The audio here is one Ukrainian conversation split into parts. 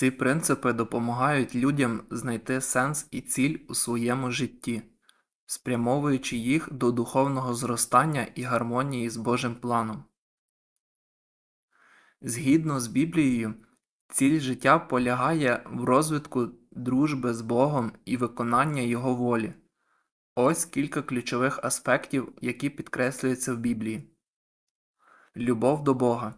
Ці принципи допомагають людям знайти сенс і ціль у своєму житті, спрямовуючи їх до духовного зростання і гармонії з Божим планом. Згідно з Біблією, ціль життя полягає в розвитку дружби з Богом і виконання Його волі. Ось кілька ключових аспектів, які підкреслюються в Біблії. Любов до Бога.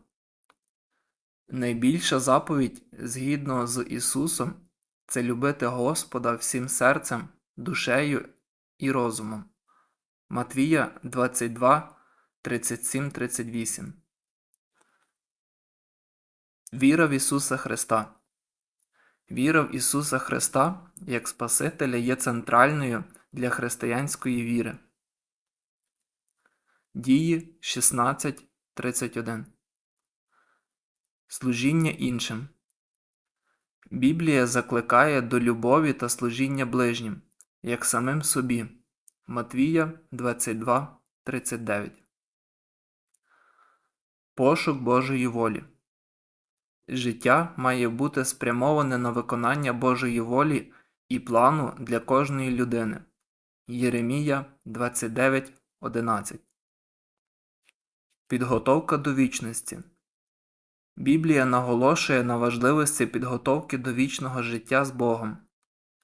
Найбільша заповідь згідно з Ісусом це любити Господа всім серцем, душею і розумом. Матвія 22, 37, 38. Віра в Ісуса Христа. Віра в Ісуса Христа як Спасителя є центральною для християнської віри. Дії 16.31 Служіння іншим. Біблія закликає до любові та служіння ближнім, як самим собі. Матвія 22.39 Пошук Божої волі. Життя має бути спрямоване на виконання Божої волі і плану для кожної людини. Єремія 29.11 Підготовка до вічності. Біблія наголошує на важливості підготовки до вічного життя з Богом.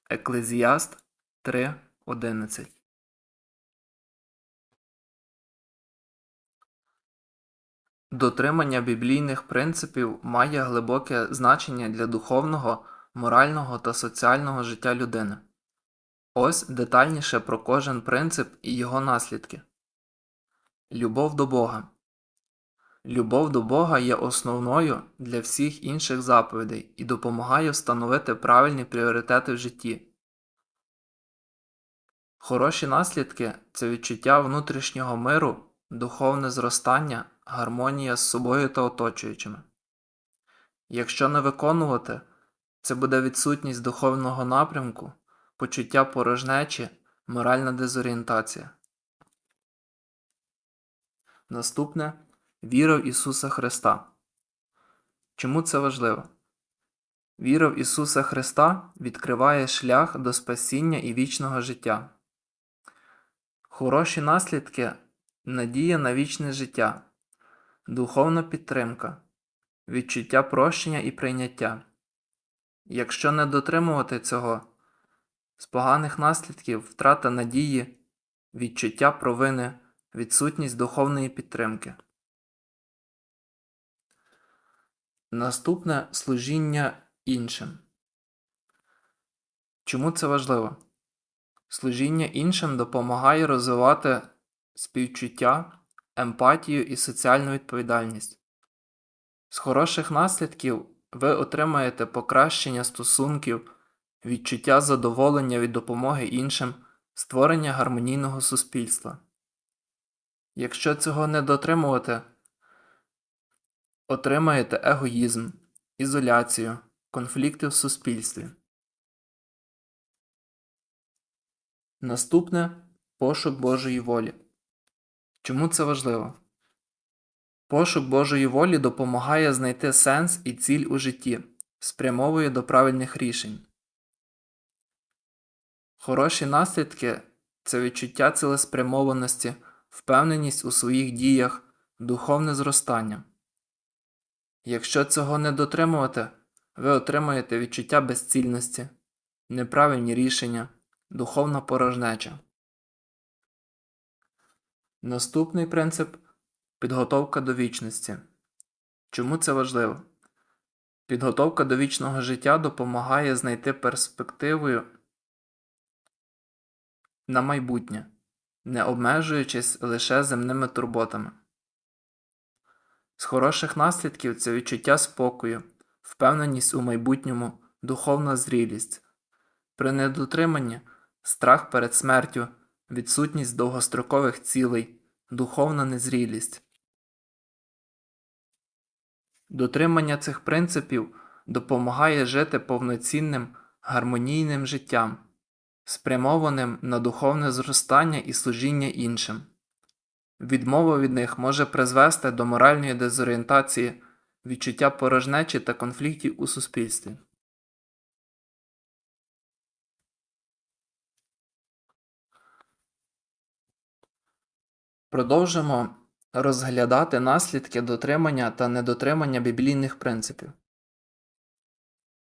Еклезіаст 3.11 Дотримання біблійних принципів має глибоке значення для духовного, морального та соціального життя людини. Ось детальніше про кожен принцип і його наслідки. Любов до Бога. Любов до Бога є основною для всіх інших заповідей і допомагає встановити правильні пріоритети в житті. Хороші наслідки це відчуття внутрішнього миру, духовне зростання, гармонія з собою та оточуючими. Якщо не виконувати, це буде відсутність духовного напрямку, почуття порожнечі, моральна дезорієнтація. Наступне віра в Ісуса Христа. Чому це важливо? Віра в Ісуса Христа відкриває шлях до спасіння і вічного життя. Хороші наслідки надія на вічне життя, духовна підтримка, відчуття прощення і прийняття. Якщо не дотримувати цього, з поганих наслідків втрата надії, відчуття провини, відсутність духовної підтримки. Наступне служіння іншим. Чому це важливо? Служіння іншим допомагає розвивати співчуття, емпатію і соціальну відповідальність. З хороших наслідків ви отримаєте покращення стосунків, відчуття задоволення від допомоги іншим, створення гармонійного суспільства. Якщо цього не дотримувати, отримаєте егоїзм, ізоляцію, конфлікти в суспільстві. Наступне пошук Божої волі. Чому це важливо? Пошук Божої волі допомагає знайти сенс і ціль у житті, спрямовує до правильних рішень. Хороші наслідки це відчуття цілеспрямованості, впевненість у своїх діях, духовне зростання. Якщо цього не дотримувати, ви отримаєте відчуття безцільності, неправильні рішення, духовна порожнеча. Наступний принцип підготовка до вічності. Чому це важливо? Підготовка до вічного життя допомагає знайти перспективою на майбутнє, не обмежуючись лише земними турботами. З хороших наслідків це відчуття спокою, впевненість у майбутньому, духовна зрілість, при недотриманні страх перед смертю, відсутність довгострокових цілей, духовна незрілість. Дотримання цих принципів допомагає жити повноцінним, гармонійним життям, спрямованим на духовне зростання і служіння іншим. Відмова від них може призвести до моральної дезорієнтації, відчуття порожнечі та конфліктів у суспільстві. Продовжимо розглядати наслідки дотримання та недотримання біблійних принципів.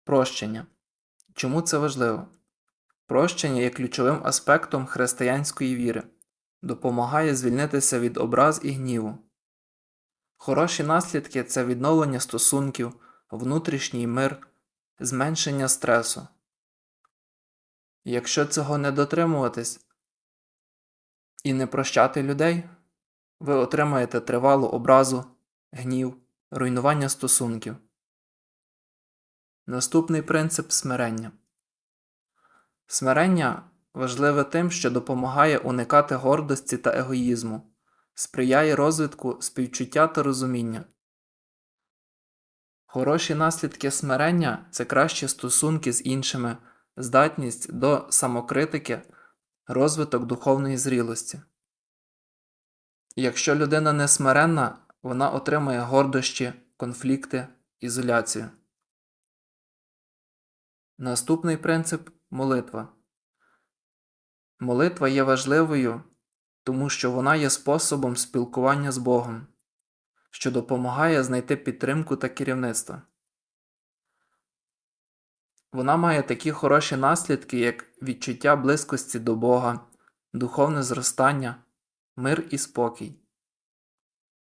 Прощення. Чому це важливо? Прощення є ключовим аспектом християнської віри допомагає звільнитися від образ і гніву. Хороші наслідки це відновлення стосунків, внутрішній мир, зменшення стресу. Якщо цього не дотримуватись і не прощати людей, ви отримаєте тривалу образу, гнів, руйнування стосунків. Наступний принцип смирення. Смирення важливе тим, що допомагає уникати гордості та егоїзму, сприяє розвитку співчуття та розуміння. Хороші наслідки смирення це кращі стосунки з іншими, здатність до самокритики, розвиток духовної зрілості. Якщо людина не смиренна, вона отримає гордощі, конфлікти, ізоляцію. Наступний принцип молитва. Молитва є важливою, тому що вона є способом спілкування з Богом, що допомагає знайти підтримку та керівництво. Вона має такі хороші наслідки, як відчуття близькості до Бога, духовне зростання, мир і спокій.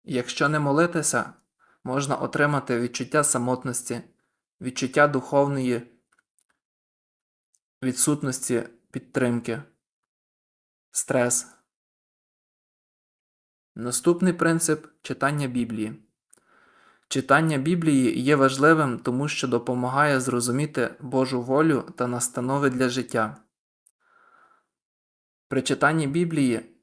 Якщо не молитися, можна отримати відчуття самотності, відчуття духовної відсутності підтримки, стрес. Наступний принцип читання Біблії. Читання Біблії є важливим, тому що допомагає зрозуміти Божу волю та настанови для життя. При читанні Біблії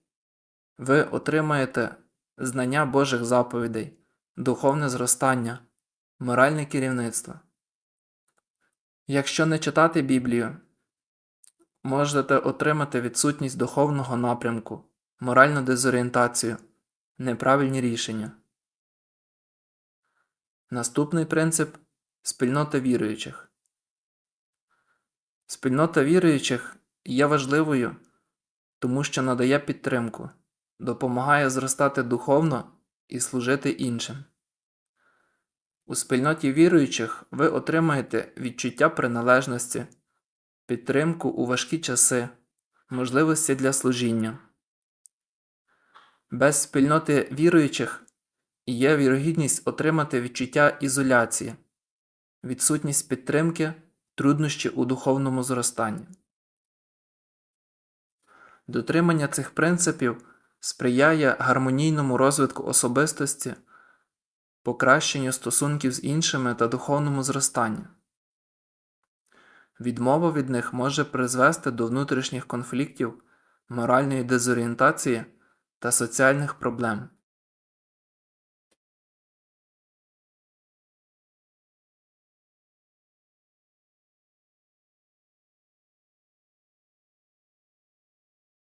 ви отримаєте знання Божих заповідей, духовне зростання, моральне керівництво. Якщо не читати Біблію, можете отримати відсутність духовного напрямку, моральну дезорієнтацію, неправильні рішення. Наступний принцип спільнота віруючих. Спільнота віруючих є важливою, тому що надає підтримку, допомагає зростати духовно і служити іншим. У спільноті віруючих ви отримаєте відчуття приналежності, підтримку у важкі часи, можливості для служіння. Без спільноти віруючих є вірогідність отримати відчуття ізоляції, відсутність підтримки, труднощі у духовному зростанні. Дотримання цих принципів сприяє гармонійному розвитку особистості, покращенню стосунків з іншими та духовному зростанню. Відмова від них може призвести до внутрішніх конфліктів, моральної дезорієнтації та соціальних проблем.